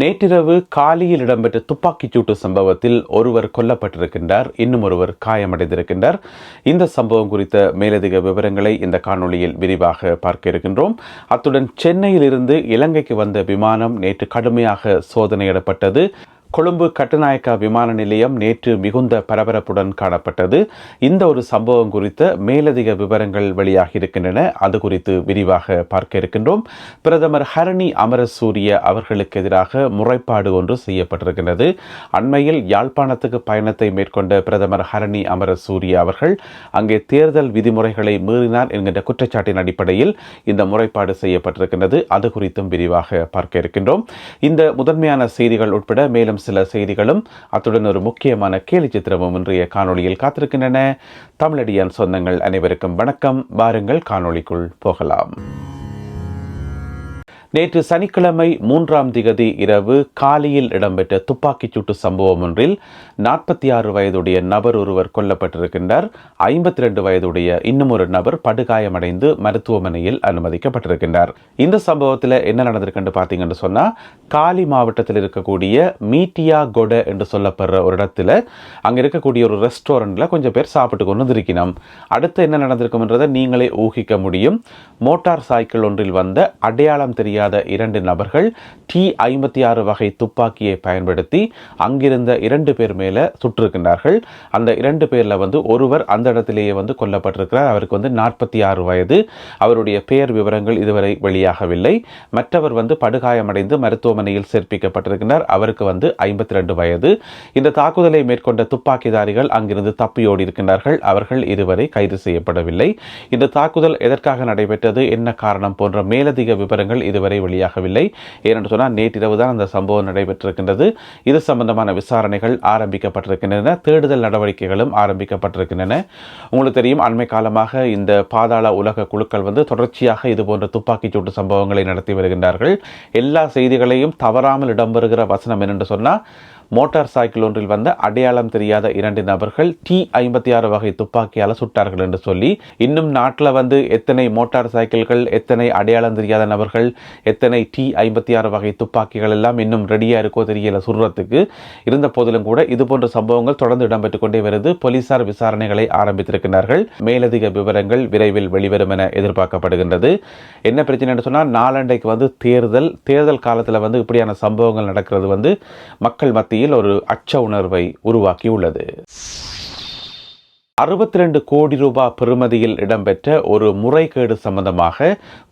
நேற்றிரவு காலியில் இடம்பெற்ற துப்பாக்கிச் சூட்டு சம்பவத்தில் ஒருவர் கொல்லப்பட்டிருக்கின்றார். இன்னும் ஒருவர் காயமடைந்திருக்கின்றார். இந்த சம்பவம் குறித்த மேலதிக விவரங்களை இந்த காணொளியில் விரிவாக பார்க்க இருக்கின்றோம். அத்துடன் சென்னையிலிருந்து இலங்கைக்கு வந்த விமானம் நேற்று கடுமையாக சோதனையிடப்பட்டது. கொழும்பு கட்டுநாயக்கா விமான நிலையம் நேற்று மிகுந்த பரபரப்புடன் காணப்பட்டது. இந்த ஒரு சம்பவம் குறித்த மேலதிக விவரங்கள் வெளியாகி இருக்கின்றன. அது குறித்து விரிவாக பார்க்க இருக்கின்றோம். பிரதமர் ஹரணி அமரசூரிய அவர்களுக்கு எதிராக முறைப்பாடு ஒன்று செய்யப்பட்டிருக்கின்றது. அண்மையில் யாழ்ப்பாணத்துக்கு பயணத்தை மேற்கொண்ட பிரதமர் ஹரணி அமரசூரிய அவர்கள் அங்கே தேர்தல் விதிமுறைகளை மீறினார் என்கின்ற குற்றச்சாட்டின் அடிப்படையில் இந்த முறைப்பாடு செய்யப்பட்டிருக்கின்றது. அது குறித்தும் விரிவாக பார்க்க இருக்கின்றோம். இந்த முதன்மையான செய்திகள் உட்பட மேலும் சில செய்திகளும் அத்துடன் ஒரு முக்கியமான கேலி சித்திரமும் இன்றைய காணொளியில் காத்திருக்கின்றன. தமிழடியான் சொந்தங்கள் அனைவருக்கும் வணக்கம். வாருங்கள் காணொளிக்குள் போகலாம். நேற்று சனிக்கிழமை மூன்றாம் திகதி இரவு காலியில் இடம்பெற்ற துப்பாக்கிச் சூட்டு சம்பவம் ஒன்றில் நாற்பத்தி ஆறு வயதுடைய நபர் ஒருவர் கொல்லப்பட்டிருக்கின்றார். ஐம்பத்தி ரெண்டு வயதுடைய இன்னும் ஒரு நபர் படுகாயமடைந்து மருத்துவமனையில் அனுமதிக்கப்பட்டிருக்கின்றார். இந்த சம்பவத்தில் என்ன நடந்திருக்குன்னு பார்த்தீங்கன்னு சொன்னால் காலி மாவட்டத்தில் இருக்கக்கூடிய மீட்டியா கொட என்று சொல்லப்படுற ஒரு இடத்துல அங்கே இருக்கக்கூடிய ஒரு ரெஸ்டாரண்ட்டில் கொஞ்சம் பேர் சாப்பிட்டு கொண்டு வந்திருக்கணும் அடுத்து என்ன நடந்திருக்கும்ன்றதை நீங்களே ஊகிக்க முடியும். மோட்டார் சைக்கிள் ஒன்றில் வந்த அடையாளம் தெரியாத இரண்டு நபர்கள் டி ஐம்பத்தி ஆறு வகை துப்பாக்கியை பயன்படுத்தி அங்கிருந்த இரண்டு பேர் மேலே சுட்டிருக்கின்றார்கள் அந்த இரண்டு பேரில் வந்து ஒருவர் அந்த இடத்திலேயே வந்து கொல்லப்பட்டிருக்கிறார். அவருக்கு வந்து நாற்பத்தி ஆறு வயது. அவருடைய பெயர் விவரங்கள் இதுவரை வெளியாகவில்லை. மற்றவர் வந்து படுகாயமடைந்து மருத்துவமனையில் சேர்ப்பிக்கப்பட்டிருக்கிறார் அவருக்கு வந்து ஐம்பத்தி ரெண்டு வயது. இந்த தாக்குதலை மேற்கொண்ட துப்பாக்கிதாரிகள் அங்கிருந்து தப்பியோடி இருக்கின்றார்கள். அவர்கள் இதுவரை கைது செய்யப்படவில்லை. இந்த தாக்குதல் எதற்காக நடைபெற்றது? என்ன காரணம்? போன்ற மேலதிக விவரங்கள் இதுவரை வெளியாகவில்லை. ஏனென்று சொன்னால் நேற்றிரவு தான் அந்த சம்பவம் நடைபெற்றிருக்கின்றது. இது சம்பந்தமான விசாரணைகள் ஆரம்பிக்கப்பட்டிருக்கின்றன. தேடுதல் நடவடிக்கைகளும் ஆரம்பிக்கப்பட்டிருக்கின்றன. உங்களுக்கு தெரியும் அண்மை காலமாக இந்த பாதாள உலக குழுக்கள் வந்து தொடர்ச்சியாக இது போன்ற துப்பாக்கிச் சூட்டு சம்பவங்களை நடத்தி வருகின்றார்கள். எல்லா செய்திகளையும் தவறாமல் இடம்பெறுகிற வசனம் என்னென்று சொன்னால் மோட்டார் சைக்கிள் ஒன்றில் வந்த அடையாளம் தெரியாத இரண்டு நபர்கள் டி ஐம்பத்தி ஆறு வகை துப்பாக்கியால் சுட்டார்கள் என்று சொல்லி இன்னும் நாட்டில் வந்து எத்தனை மோட்டார் சைக்கிள்கள் எத்தனை அடையாளம் தெரியாத நபர்கள் எத்தனை டி ஐம்பத்தி ஆறு வகை துப்பாக்கிகள் எல்லாம் இன்னும் ரெடியாக இருக்கோ தெரியல சுடுறதுக்கு இருந்த போதிலும் கூட இது போன்ற சம்பவங்கள் தொடர்ந்து இடம்பெற்றுக் கொண்டே வருது. போலீசார் விசாரணைகளை ஆரம்பித்திருக்கிறார்கள். மேலதிக விவரங்கள் விரைவில் வெளிவரும் என எதிர்பார்க்கப்படுகின்றது. என்ன பிரச்சனை சொன்னால் நாளண்டைக்கு வந்து தேர்தல் தேர்தல் காலத்தில் வந்து இப்படியான சம்பவங்கள் நடக்கிறது வந்து மக்கள் மத்தியில் ஒரு அச்ச உணர்வை உருவாக்கி உள்ளது அறுபத்தி ரெண்டு கோடி ரூபாய் பெறுமதியில் இடம்பெற்ற ஒரு முறைகேடு சம்பந்தமாக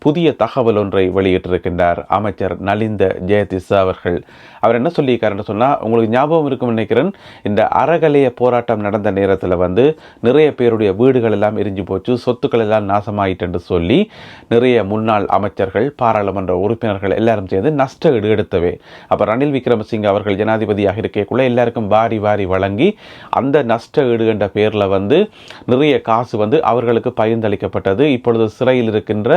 புதிய தகவல் ஒன்றை வெளியிட்டிருக்கின்றார் அமைச்சர் நலிந்த ஜெயதிசா அவர்கள். அவர் என்ன சொல்லியிருக்காருன்னு சொன்னால் உங்களுக்கு ஞாபகம் இருக்கும் நினைக்கிறேன். இந்த அறகலைய போராட்டம் நடந்த நேரத்தில் வந்து நிறைய பேருடைய வீடுகள் எல்லாம் எரிஞ்சு போச்சு சொத்துக்கள் எல்லாம் நாசமாயிட்டுன்னு சொல்லி நிறைய முன்னாள் அமைச்சர்கள் பாராளுமன்ற உறுப்பினர்கள் எல்லாரும் சேர்ந்து நஷ்ட ஈடு எடுத்தவே அப்போ ரணில் விக்ரமசிங்க அவர்கள் ஜனாதிபதியாக இருக்கக்குள்ள எல்லாருக்கும் வாரி வாரி வழங்கி அந்த நஷ்ட ஈடு என்ற பேரில் வந்து வந்து நிறைய காசு வந்து அவர்களுக்கு பகிர்ந்தளிக்கப்பட்டது. இப்பொழுது சிறையில் இருக்கின்ற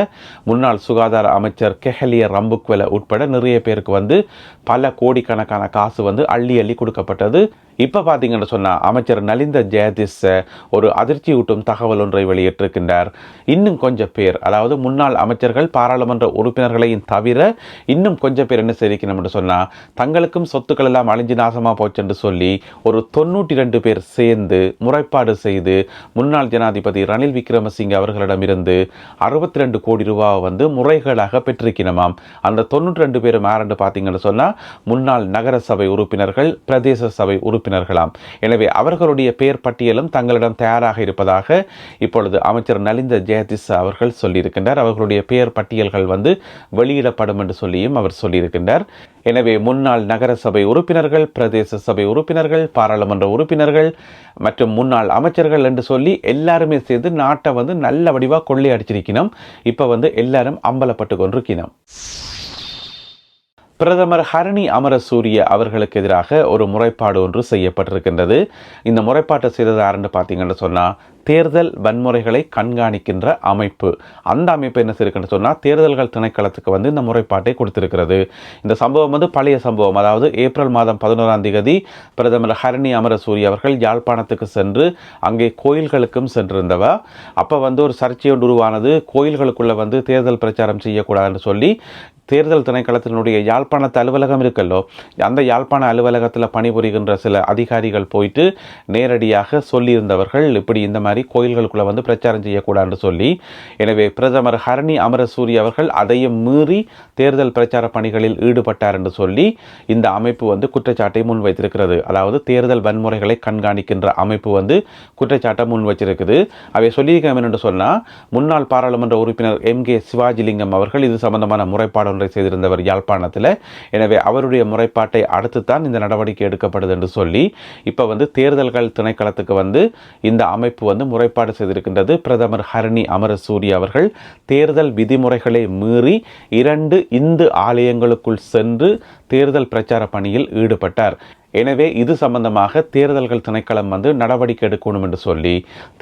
முன்னாள் சுகாதார அமைச்சர் கெஹலிய ரம்புக்வெல உட்பட நிறைய பேருக்கு வந்து பல கோடிக்கணக்கான காசு வந்து அள்ளி அள்ளி கொடுக்கப்பட்டது. இப்போ பார்த்தீங்கன்னு சொன்னால் அமைச்சர் நலிந்த ஜெயதிஸ் ஒரு அதிர்ச்சியூட்டும் தகவல் ஒன்றை வெளியிட்டிருக்கின்றார். இன்னும் கொஞ்சம் பேர் அதாவது முன்னாள் அமைச்சர்கள் பாராளுமன்ற உறுப்பினர்களையும் தவிர இன்னும் கொஞ்சம் பேர் என்ன செய்திக்கணும் என்று சொன்னால் தங்களுக்கும் சொத்துக்கள் எல்லாம் அழிஞ்சு நாசமாக போச்சென்று சொல்லி ஒரு தொண்ணூற்றி ரெண்டு பேர் சேர்ந்து முறைப்பாடு செய்து முன்னாள் ஜனாதிபதி ரணில் விக்ரமசிங்க அவர்களிடமிருந்து அறுபத்தி ரெண்டு கோடி ரூபாவை வந்து முறைகேடாக பெற்றிருக்கணுமாம். அந்த தொண்ணூற்றி ரெண்டு பேரும் யாருன்னு பார்த்தீங்கன்னு சொன்னால் முன்னாள் நகர சபை உறுப்பினர்கள் பிரதேச சபை உறுப்பினர்களாம் எனவே அவர்களுடைய பெயர் பட்டியலும் தங்களிடம் தயாராக இருப்பதாக இப்பொழுது அமைச்சர் நலிந்த ஜெயதிஸ் அவர்கள் சொல்லியிருக்கின்றார். அவர்களுடைய பெயர் பட்டியல்கள் வந்து வெளியிடப்படும் என்று சொல்லியும் அவர் சொல்லியிருக்கின்றார். எனவே முன்னாள் நகர சபை உறுப்பினர்கள் பிரதேச சபை உறுப்பினர்கள் பாராளுமன்ற உறுப்பினர்கள் மற்றும் முன்னாள் அமைச்சர்கள் என்று சொல்லி எல்லாருமே சேர்ந்து நாட்டை வந்து நல்ல வடிவாக கொள்ளை அடிச்சிருக்கணும் இப்போ வந்து எல்லாரும் அம்பலப்பட்டு கொண்டிருக்கணும் பிரதமர் ஹரணி அமரசூரிய அவர்களுக்கு எதிராக ஒரு முறைப்பாடு ஒன்று செய்யப்பட்டிருக்கின்றது. இந்த முறைப்பாட்டை செய்தது யாருன்னு பார்த்தீங்கன்னு சொன்னால் தேர்தல் வன்முறைகளை கண்காணிக்கின்ற அமைப்பு. அந்த அமைப்பு என்ன செய்யிருக்குன்னு சொன்னால் தேர்தல்கள் திணைக்களத்துக்கு வந்து இந்த முறைப்பாட்டை கொடுத்திருக்கிறது. இந்த சம்பவம் வந்து பழைய சம்பவம். அதாவது ஏப்ரல் மாதம் பதினோராம் தேதி பிரதமர் ஹரணி அமரசூரி அவர்கள் யாழ்ப்பாணத்துக்கு சென்று அங்கே கோயில்களுக்கும் சென்றிருந்தவ அப்போ வந்து ஒரு சர்ச்சையோடு உருவானது. கோயில்களுக்குள்ளே வந்து தேர்தல் பிரச்சாரம் செய்யக்கூடாதுன்னு சொல்லி தேர்தல் திணைக்களத்தினுடைய யாழ்ப்பாணத்து அலுவலகம் இருக்கல்லோ அந்த யாழ்ப்பாண அலுவலகத்தில் பணிபுரிகின்ற சில அதிகாரிகள் போயிட்டு நேரடியாக சொல்லியிருந்தவர்கள் இப்படி இந்த மாதிரி கோயில்களுக்குள்ளே வந்து பிரச்சாரம் செய்யக்கூடாதுன்னு சொல்லி எனவே பிரதமர் ஹரணி அமரசூரி அவர்கள் அதையும் மீறி தேர்தல் பிரச்சார பணிகளில் ஈடுபட்டார் என்று சொல்லி இந்த அமைப்பு வந்து குற்றச்சாட்டை முன்வைத்திருக்கிறது. அதாவது தேர்தல் வன்முறைகளை கண்காணிக்கின்ற அமைப்பு வந்து குற்றச்சாட்டை முன் வச்சிருக்குது அவை சொல்லியிருக்கோம் என்று சொன்னால் முன்னாள் பாராளுமன்ற உறுப்பினர் எம் கே சிவாஜிலிங்கம் அவர்கள் இது சம்பந்தமான முறைப்பாடு ஒன்றை செய்திருந்தவர் யாழ்ப்பாணத்தில். எனவே அவருடைய முறைப்பாட்டை அடுத்து தான் இந்த நடவடிக்கை எடுக்கப்படுது என்று சொல்லி இப்போ வந்து தேர்தல்கள் திணைக்களத்துக்கு வந்து இந்த அமைப்பு வந்து முறைப்பாடு செய்திருக்கின்றது. பிரதமர் ஹரணி அமரசூரி அவர்கள் தேர்தல் விதிமுறைகளை மீறி இரண்டு இந்து ஆலயங்களுக்குள் சென்று தேர்தல் பிரச்சார பணியில் ஈடுபட்டார். எனவே இது சம்பந்தமாக தேர்தல்கள் திணைக்களம் வந்து நடவடிக்கை எடுக்கணும் என்று சொல்லி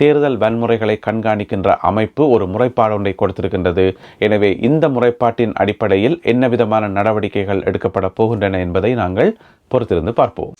தேர்தல் வன்முறைகளை கண்காணிக்கின்ற அமைப்பு ஒரு முறைப்பாடு ஒன்றை கொடுத்திருக்கின்றது. எனவே இந்த முறைப்பாட்டின் அடிப்படையில் என்ன விதமான நடவடிக்கைகள் எடுக்கப்பட போகின்றன என்பதை நாங்கள் பொறுத்திருந்து பார்ப்போம்.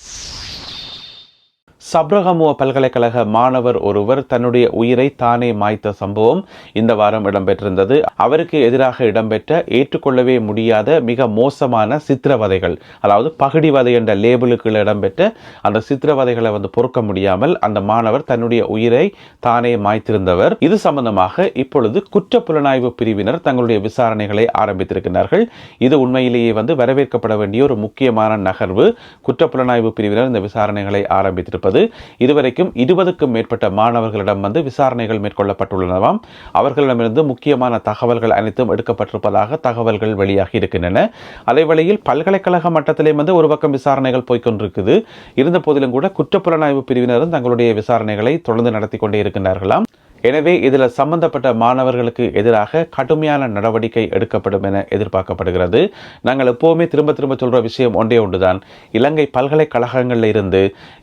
சப்ரகமுவ பல்கலைக்கழக மாணவர் ஒருவர் தன்னுடைய உயிரை தானே மாய்த்த சம்பவம் இந்த வாரம் இடம்பெற்றிருந்தது. அவருக்கு எதிராக இடம்பெற்ற ஏற்றுக்கொள்ளவே முடியாத மிக மோசமான சித்திரவதைகள் அதாவது பகுடிவதை என்ற லேபிளுக்கு இடம்பெற்ற அந்த சித்திரவதைகளை வந்து பொறுக்க முடியாமல் அந்த மாணவர் தன்னுடைய உயிரை தானே மாய்த்திருந்தவர். இது சம்பந்தமாக இப்பொழுது குற்ற புலனாய்வு பிரிவினர் தங்களுடைய விசாரணைகளை ஆரம்பித்திருக்கிறார்கள். இது உண்மையிலேயே வந்து வரவேற்கப்பட வேண்டிய ஒரு முக்கியமான நகர்வு. குற்ற புலனாய்வு பிரிவினர் இந்த விசாரணைகளை ஆரம்பித்திருப்பது. இதுவரைக்கும் இருபதுக்கும் மேற்பட்ட மாணவர்களிடம் வந்து விசாரணைகள் மேற்கொள்ளப்பட்டுள்ளனவாம். அவர்களிடமிருந்து முக்கியமான தகவல்கள் அனைத்தும் எடுக்கப்பட்டிருப்பதாக தகவல்கள் வெளியாகி இருக்கின்றன. அதேவேளையில் பல்கலைக்கழக மட்டத்திலே வந்து ஒரு பக்கம் விசாரணைகள் போய்கொண்டிருக்குது இருந்த போதிலும் கூட குற்றப்புலனாய்வு பிரிவினரும் தங்களுடைய விசாரணைகளை தொடர்ந்து நடத்தி கொண்டே இருக்கின்றார்களாம். எனவே இதில் சம்பந்தப்பட்ட மாணவர்களுக்கு எதிராக கடுமையான நடவடிக்கை எடுக்கப்படும் என எதிர்பார்க்கப்படுகிறது. நாங்கள் எப்போவுமே திரும்ப திரும்ப சொல்கிற விஷயம் ஒன்றே ஒன்றுதான். இலங்கை பல்கலைக்கழகங்களில் இருந்து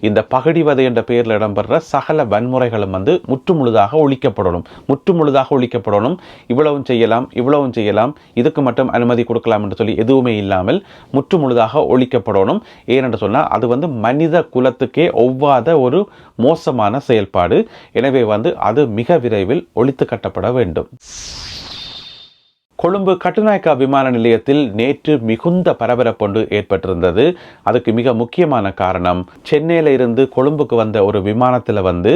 இந்த பகடிவதை என்ற பெயரில் இடம்பெற சகல வன்முறைகளும் வந்து முற்றுமுழுதாக ஒழிக்கப்படணும். முற்றுமுழுதாக ஒழிக்கப்படணும். இவ்வளவும் செய்யலாம் இவ்வளவும் செய்யலாம். இதுக்கு மட்டும் அனுமதி கொடுக்கலாம் என்று சொல்லி எதுவுமே இல்லாமல் முற்றுமுழுதாக ஒழிக்கப்படணும். ஏனென்று சொன்னால் அது வந்து மனித குலத்துக்கே ஒவ்வாத ஒரு மோசமான செயல்பாடு. எனவே வந்து அது மிக விரைவில் ஒழித்து கட்டப்பட வேண்டும். கொழும்பு கட்டுநாயக்கா விமான நிலையத்தில் நேற்று மிகுந்த பரபரப்பொன்று ஏற்பட்டிருந்தது. அதுக்கு மிக முக்கியமான காரணம் சென்னையில் இருந்து கொழும்புக்கு வந்த ஒரு விமானத்தில் வந்து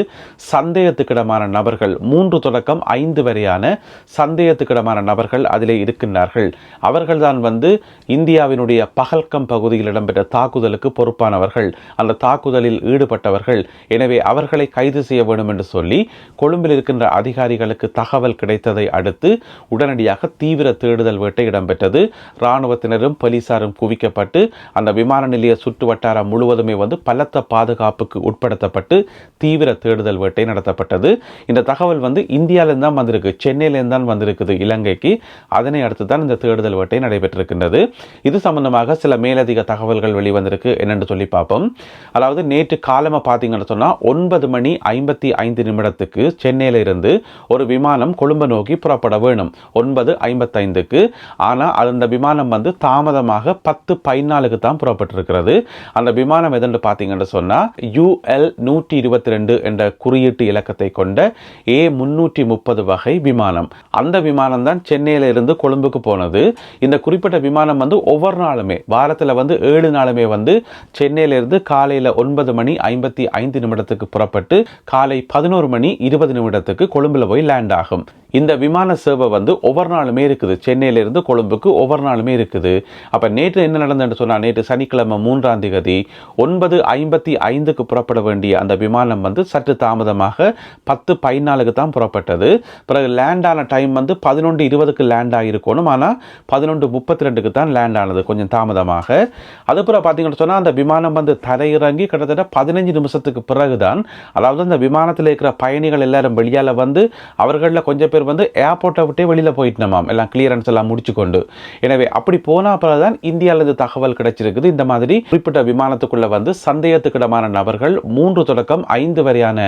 சந்தேகத்துக்கிடமான நபர்கள் மூன்று தொடக்கம் ஐந்து வரையான சந்தேகத்துக்கிடமான நபர்கள் அதிலே இருக்கின்றார்கள். அவர்கள்தான் வந்து இந்தியாவினுடைய பகல்கம் பகுதியில் இடம்பெற்ற தாக்குதலுக்கு பொறுப்பானவர்கள் அந்த தாக்குதலில் ஈடுபட்டவர்கள். எனவே அவர்களை கைது செய்ய வேண்டும் என்று சொல்லி கொழும்பில் இருக்கின்ற அதிகாரிகளுக்கு தகவல் கிடைத்ததை அடுத்து உடனடியாக தீ தீவிர தேடுதல் வேட்டை இடம்பெற்றது. இராணுவத்தினரும் போலீசாரும் குவிக்கப்பட்டு அந்த விமான நிலைய சுற்று வட்டாரம் முழுவதுமே வந்து பலத்த பாதுகாப்புக்கு உட்படுத்தப்பட்டு தீவிர தேடுதல் வேட்டை நடத்தப்பட்டது. இந்த தகவல் வந்து இந்தியாவிலேருந்து தான் வந்திருக்கு. சென்னையிலேருந்து தான் வந்திருக்குது இலங்கைக்கு. அதனை அடுத்து தான் இந்த தேடுதல் வேட்டை நடைபெற்றிருக்கின்றது. இது சம்பந்தமாக சில மேலதிக தகவல்கள் வெளிவந்திருக்கு. என்னென்று சொல்லி பார்ப்போம். அதாவது நேற்று காலமாக பார்த்தீங்கன்னு சொன்னால் ஒன்பது மணி ஐம்பத்தி ஐந்து நிமிடத்துக்கு சென்னையிலிருந்து ஒரு விமானம் கொழும்பு நோக்கி புறப்பட வேணும் ஒன்பது ஐம்பத்தைந்துக்கு ஆனால் அந்த விமானம் வந்து தாமதமாக பத்து பதினாலுக்கு தான் புறப்பட்டிருக்கிறது. அந்த விமானம் எதென்று பார்த்தீங்கன்னு சொன்னால் யூஎல் நூற்றி இருபத்தி ரெண்டு என்ற குறியீட்டு இலக்கத்தை கொண்ட ஏ முன்னூற்றி முப்பது வகை விமானம். அந்த விமானம் தான் சென்னையில் இருந்து கொழும்புக்கு போனது. இந்த குறிப்பிட்ட விமானம் வந்து ஒவ்வொரு நாளுமே வாரத்தில் வந்து ஏழு நாளுமே வந்து சென்னையிலிருந்து காலையில் ஒன்பது மணி ஐம்பத்தி ஐந்து நிமிடத்துக்கு புறப்பட்டு காலை பதினோரு மணி இருபது நிமிடத்துக்கு கொழும்பில் போய் லேண்ட் ஆகும். இந்த விமான சேவை வந்து ஒவ்வொரு நாளுமே இருக்குது. சென்னையிலேருந்து கொழும்புக்கு ஒவ்வொரு நாளுமே இருக்குது. அப்போ நேற்று என்ன நடந்ததுன்னு சொன்னால் நேற்று சனிக்கிழமை மூன்றாம் தேதி ஒன்பது ஐம்பத்தி ஐந்துக்கு புறப்பட வேண்டிய அந்த விமானம் வந்து சற்று தாமதமாக பத்து பதினாலுக்கு தான் புறப்பட்டது. பிறகு லேண்ட் ஆன டைம் வந்து பதினொன்று இருபதுக்கு லேண்ட் ஆகிருக்கணும் ஆனால் பதினொன்று முப்பத்தி ரெண்டுக்கு தான் லேண்ட் ஆனது கொஞ்சம் தாமதமாக. அதுக்கப்புறம் பார்த்தீங்கன்னு சொன்னால் அந்த விமானம் வந்து தரையிறங்கி கிட்டத்தட்ட பதினஞ்சு நிமிஷத்துக்கு பிறகு தான் அதாவது அந்த விமானத்தில் இருக்கிற பயணிகள் எல்லாரும் வெளியால் வந்து அவர்களில் கொஞ்சம் பேர் வந்து ஏர்போர்ட்டை விட்டே வெளியில் போயிட்டோமாம் எல்லாம் கிளியரன்ஸ் எல்லாம் முடிச்சு கொண்டு எனவே அப்படி போனால் பிறகு தான் இந்தியாவிலிருந்து தகவல் கிடைச்சிருக்குது. இந்த மாதிரி குறிப்பிட்ட விமானத்துக்குள்ளே வந்து சந்தேகத்துக்கிடமான நபர்கள் மூன்று தொடக்கம் ஐந்து வரையான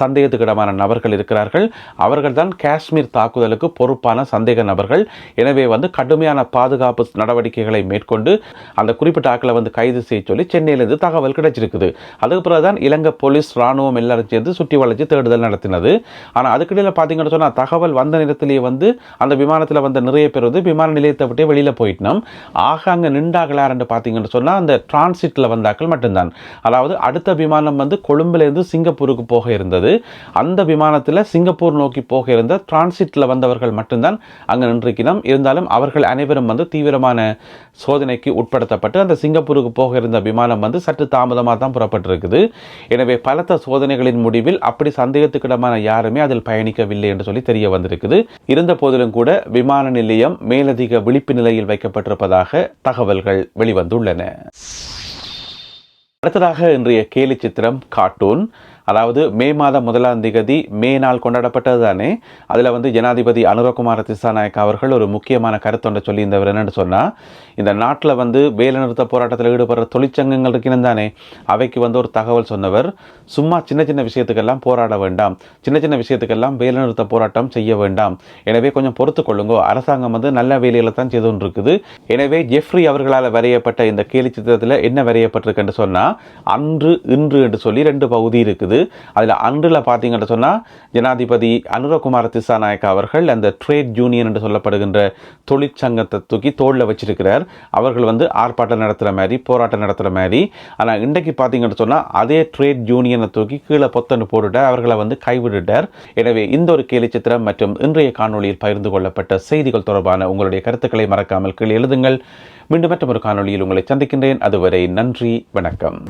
சந்தேகத்துக்கிடமான நபர்கள் இருக்கிறார்கள். அவர்கள் தான் காஷ்மீர் தாக்குதலுக்கு பொறுப்பான சந்தேக நபர்கள். எனவே வந்து கடுமையான பாதுகாப்பு நடவடிக்கைகளை மேற்கொண்டு அந்த குறிப்பிட்ட ஆட்களை வந்து கைது செய்ய சொல்லி சென்னையிலிருந்து தகவல் கிடைச்சிருக்குது. அதுக்கு பிறகுதான் இலங்கை போலீஸ் ராணுவம் எல்லாரும் சேர்ந்து சுற்றி வளைச்சு தேடுதல் நடத்தினது. ஆனால் அதுக்கிடையில் பார்த்தீங்கன்னு சொன்னால் தகவல் வந்த நேரத்திலேயே வந்து அந்த விமானத்தில் வந்த நிறைய பேர் வந்து விமான நிலையத்தை விட்டு வெளியில் போயிட்டோம். ஆக அங்கே நின்றாகலாருன்னு பார்த்தீங்கன்னு சொன்னால் அந்த டிரான்சிட்டில் வந்தாக்கள் மட்டும்தான். அதாவது அடுத்த விமானம் வந்து கொழும்புலேருந்து சிங்கப்பூருக்கு போக இருந்தது. அந்த விமானத்தில் சிங்கப்பூர் நோக்கி போக இருந்த டிரான்சிட்டில் வந்தவர்கள் மட்டும்தான் அங்கே நின்றிருக்கணும் இருந்தாலும் அவர்கள் அனைவரும் வந்து தீவிரமான சோதனைக்கு உட்படுத்தப்பட்டு அந்த சிங்கப்பூருக்கு போக இருந்த விமானம் வந்து சற்று தாமதமாக தான் புறப்பட்டிருக்குது. எனவே பலத்த சோதனைகளின் முடிவில் அப்படி சந்தேகத்துக்கிடமான யாருமே அதில் பயணிக்கவில்லை என்று சொல்லி தெரிய வந்திருக்குது. இருந்த போதிலும் கூட விமான நிலையம் மேலதிக விழிப்பு நிலையில் வைக்கப்பட்டிருப்பதாக தகவல்கள் வெளிவந்துள்ளன. அடுத்ததாக இன்றைய கேலி சித்திரம் கார்ட்டூன். அதாவது மே மாதம் முதலாம் திகதி மே நாள் கொண்டாடப்பட்டது தானே அதில் வந்து ஜனாதிபதி அனுரகுமார திசாநாயக் அவர்கள் ஒரு முக்கியமான கருத்தொன்றை சொல்லியிருந்தவர் என்னென்னு சொன்னால் இந்த நாட்டில் வந்து வேலைநிறுத்த போராட்டத்தில் ஈடுபடுற தொழிற்சங்கங்கள் இருக்கணும் தானே? அவைக்கு வந்து ஒரு தகவல் சொன்னவர் சும்மா சின்ன சின்ன விஷயத்துக்கெல்லாம் போராட வேண்டாம். சின்ன சின்ன விஷயத்துக்கெல்லாம் வேலைநிறுத்த போராட்டம் செய்ய வேண்டாம். எனவே கொஞ்சம் பொறுத்து கொள்ளுங்கோ. அரசாங்கம் வந்து நல்ல வேலையில் தான் செய்து இருக்குது எனவே ஜெஃப்ரி அவர்களால் வரையப்பட்ட இந்த கேலி சித்திரத்தில் என்ன வரையப்பட்டிருக்குன்னு சொன்னால் அன்று இன்று என்று சொல்லி ரெண்டு பகுதி இருக்குது. அதில் அன்றில் பார்த்தீங்கன்னு சொன்னால் ஜனாதிபதி அனுரகுமார் திசாநாயக் அவர்கள் அந்த ட்ரேட் யூனியன் என்று சொல்லப்படுகின்ற தொழிற்சங்கத்தை தூக்கி தோளில் வச்சிருக்கிறார். அவர்கள் வந்து ஆர்ப்பாட்டம் நடத்துகிற மாதிரி போராட்டம் நடத்துகிற மாதிரி. ஆனால் இன்றைக்கு பார்த்தீங்கன்னு சொன்னால் அதே ட்ரேட் யூனியனை தூக்கி கீழே பொத்தன்னு போட்டுட்டார். அவர்களை வந்து கைவிட்டுட்டார். எனவே இந்த ஒரு கேலிச்சித்திரம் மற்றும் இன்றைய காணொளியில் பகிர்ந்து கொள்ளப்பட்ட செய்திகள் தொடர்பான உங்களுடைய கருத்துக்களை மறக்காமல் கீழே எழுதுங்கள். மீண்டும் மற்றும் ஒரு காணொளியில் உங்களை சந்திக்கின்றேன். அதுவரை நன்றி வணக்கம்.